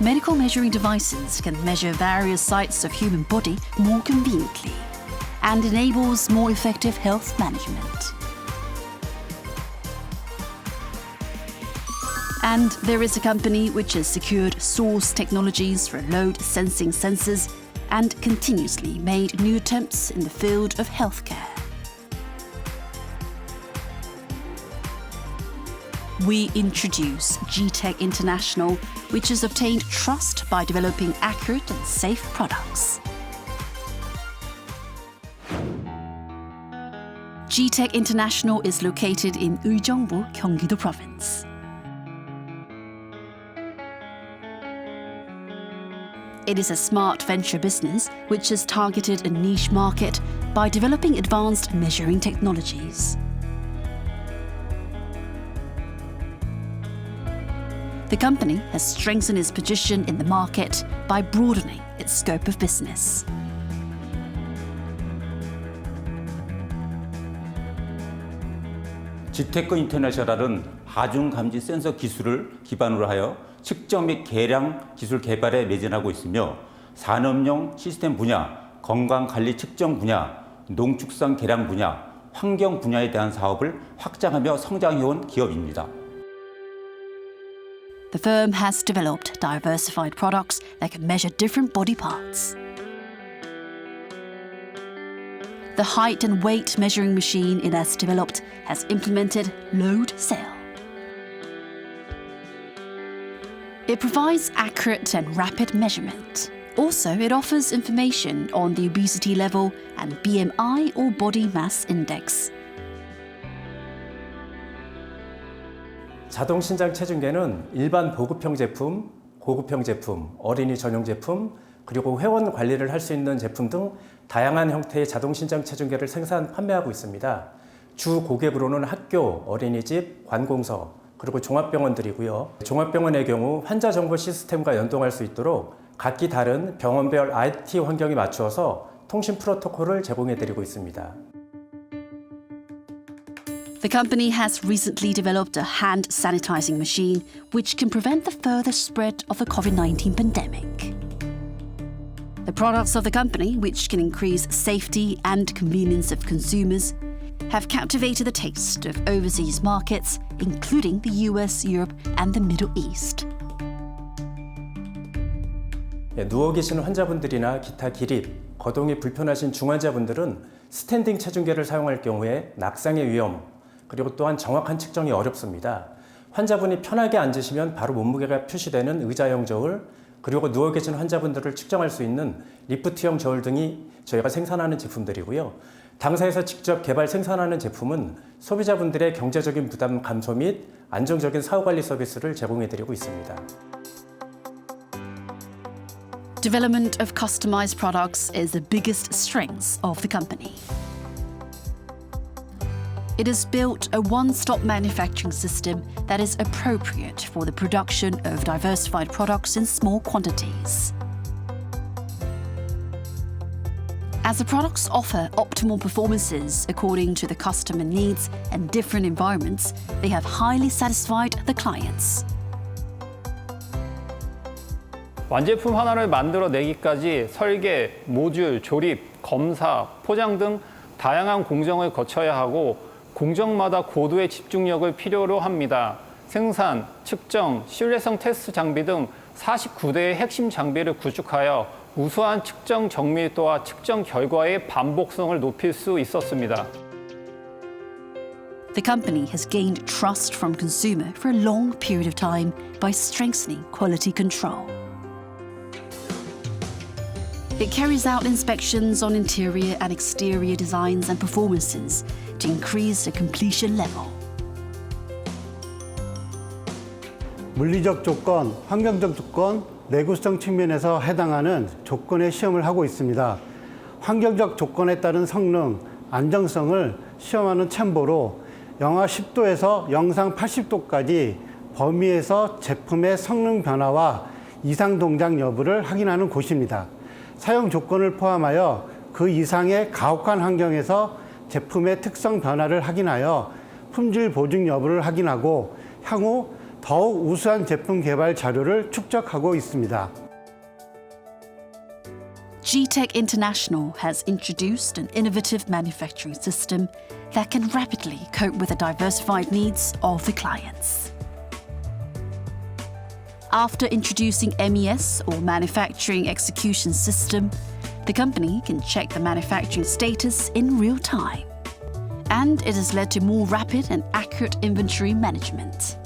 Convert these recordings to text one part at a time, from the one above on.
medical measuring devices can measure various sites of human body more conveniently and enables more effective health management. And there is a company which has secured source technologies for load sensing sensors and continuously made new attempts in the field of healthcare. We introduce GTech International, which has obtained trust by developing accurate and safe products. GTech International is located in Uijeongbu, Gyeonggi-do Province. It is a smart venture business which has targeted a niche market by developing advanced measuring technologies. The company has strengthened its position in the market by broadening its scope of business. 지테크 인터내셔널은 하중 감지 센서 기술을 기반으로 하여 측정 및 계량 기술 개발에 매진하고 있으며 산업용 시스템 분야, 건강 관리 측정 분야, 농축산 계량 분야, 환경 분야에 대한 사업을 확장하며 성장해온 기업입니다. The firm has developed diversified products that can measure different body parts. The height and weight measuring machine it has developed has implemented load cell. It provides accurate and rapid measurement. Also, it offers information on the obesity level and BMI or body mass index. 자동 신장 체중계는 일반 보급형 제품, 고급형 제품, 어린이 전용 제품, 그리고 회원 관리를 할 수 있는 제품 등 다양한 형태의 자동 신장 체중계를 생산 판매하고 있습니다. 주 고객으로는 학교, 어린이집, 관공서, 그리고 종합병원들이고요. 종합병원의 경우 환자 정보 시스템과 연동할 수 있도록 각기 다른 병원별 IT 환경에 맞추어서 통신 프로토콜을 제공해 드리고 있습니다. The company has recently developed a hand sanitizing machine which can prevent the further spread of the COVID 19 pandemic. The products of the company, which can increase safety and convenience of consumers, have captivated the taste of overseas markets, including the US, Europe, and the Middle East. 예, 누워 계신 환자분들이나 기타 기립, 거동이 불편하신 중환자분들은 스탠딩 체중계를 사용할 경우에 낙상의 위험, 그리고 또한 정확한 측정이 어렵습니다. 환자분이 편하게 앉으시면 바로 몸무게가 표시되는 의자형 저울, 그리고 누워 계신 환자분들을 측정할 수 있는 리프트형 저울 등이 저희가 생산하는 제품들이고요. 당사에서 직접 개발 생산하는 제품은 소비자분들의 경제적인 부담 감소 및 안정적인 사후 관리 서비스를 제공해 드리고 있습니다. Development of customized products is the biggest strength of the company. It has built a one stop manufacturing system that is appropriate for the production of diversified products in small quantities. As the products offer optimal performances according to the customer needs and different environments, they have highly satisfied the clients. 완제품 하나를 만들어내기까지 설계, 모듈, 조립, 검사, 포장 등 다양한 공정을 거쳐야 하고 공정마다 고도의 집중력을 필요로 합니다. 생산, 측정, 신뢰성 테스트 장비 등 49대의 핵심 장비를 구축하여 우수한 측정 정밀도와 측정 결과의 반복성을 높일 수 있었습니다. The company has gained trust from consumer for a long period of time by strengthening quality control. It carries out inspections on interior and exterior designs and performances to increase the completion level. 물리적 조건, 환경적 조건, 내구성 측면에서 해당하는 조건의 시험을 하고 있습니다. 환경적 조건에 따른 성능, 안정성을 시험하는 챔버로 영하 10도에서 영상 80도까지 범위에서 제품의 성능 변화와 이상 동작 여부를 확인하는 곳입니다. 사용 조건을 포함하여 그 이상의 가혹한 환경에서 제품의 특성 변화를 확인하여 품질 보증 여부를 확인하고 향후 더욱 우수한 제품 개발 자료를 축적하고 있습니다. GTEC International has introduced an innovative manufacturing system that can rapidly cope with the diversified needs of the clients. After introducing MES or Manufacturing Execution System, the company can check the manufacturing status in real time. And it has led to more rapid and accurate inventory management.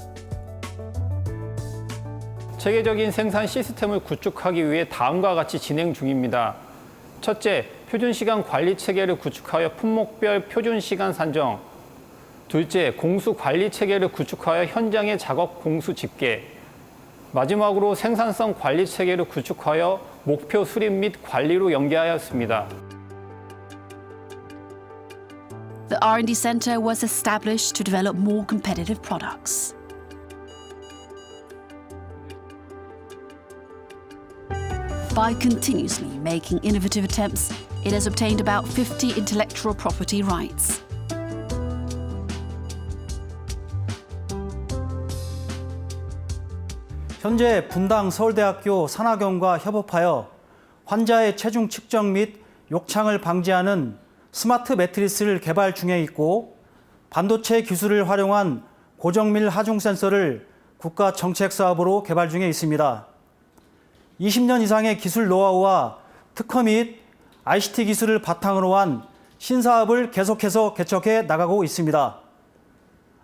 체계적인 생산 시스템을 구축하기 위해 다음과 같이 진행 중입니다. 첫째, 표준 시간 관리 체계를 구축하여 품목별 표준 시간 산정. 둘째, 공수 관리 체계를 구축하여 현장의 작업 공수 집계. 마지막으로 생산성 관리 체계를 구축하여 목표 수립 및 관리로 연계하였습니다. The R&D center was established to develop more competitive products. By continuously making innovative attempts, it has obtained about 50 intellectual property rights. 현재 분당 서울대학교 산하경과 협업하여 환자의 체중 측정 및 욕창을 방지하는 스마트 매트리스를 개발 중에 있고 반도체 기술을 활용한 고정밀 하중 센서를 국가 정책 사업으로 개발 중에 있습니다. 20년 이상의 기술 노하우와 특허 및 ICT 기술을 바탕으로 한 신사업을 계속해서 개척해 나가고 있습니다.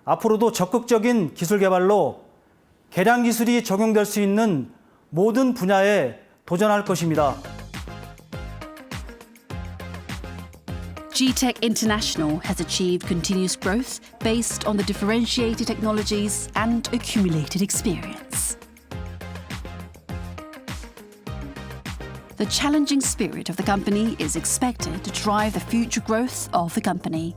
앞으로도 적극적인 기술 개발로 개량 기술이 적용될 수 있는 모든 분야에 도전할 것입니다. GTEC International has achieved continuous growth based on the differentiated technologies and accumulated experience. The challenging spirit of the company is expected to drive the future growth of the company.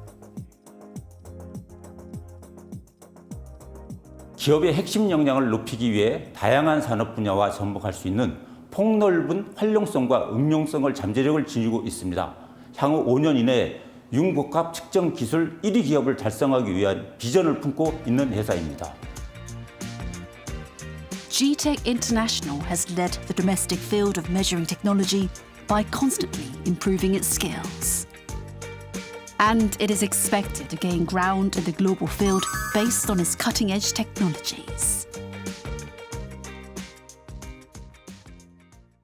기업의 핵심 역량을 높이기 위해 다양한 산업 분야와 접목할 수 있는 폭넓은 활용성과 응용성을 잠재력을 지니고 있습니다. 향후 5년 이내에 융복합 측정 기술 1위 기업을 달성하기 위한 비전을 품고 있는 회사입니다. GTEC International has led the domestic field of measuring technology by constantly improving its skills. And it is expected to gain ground in the global field based on its cutting edge technologies.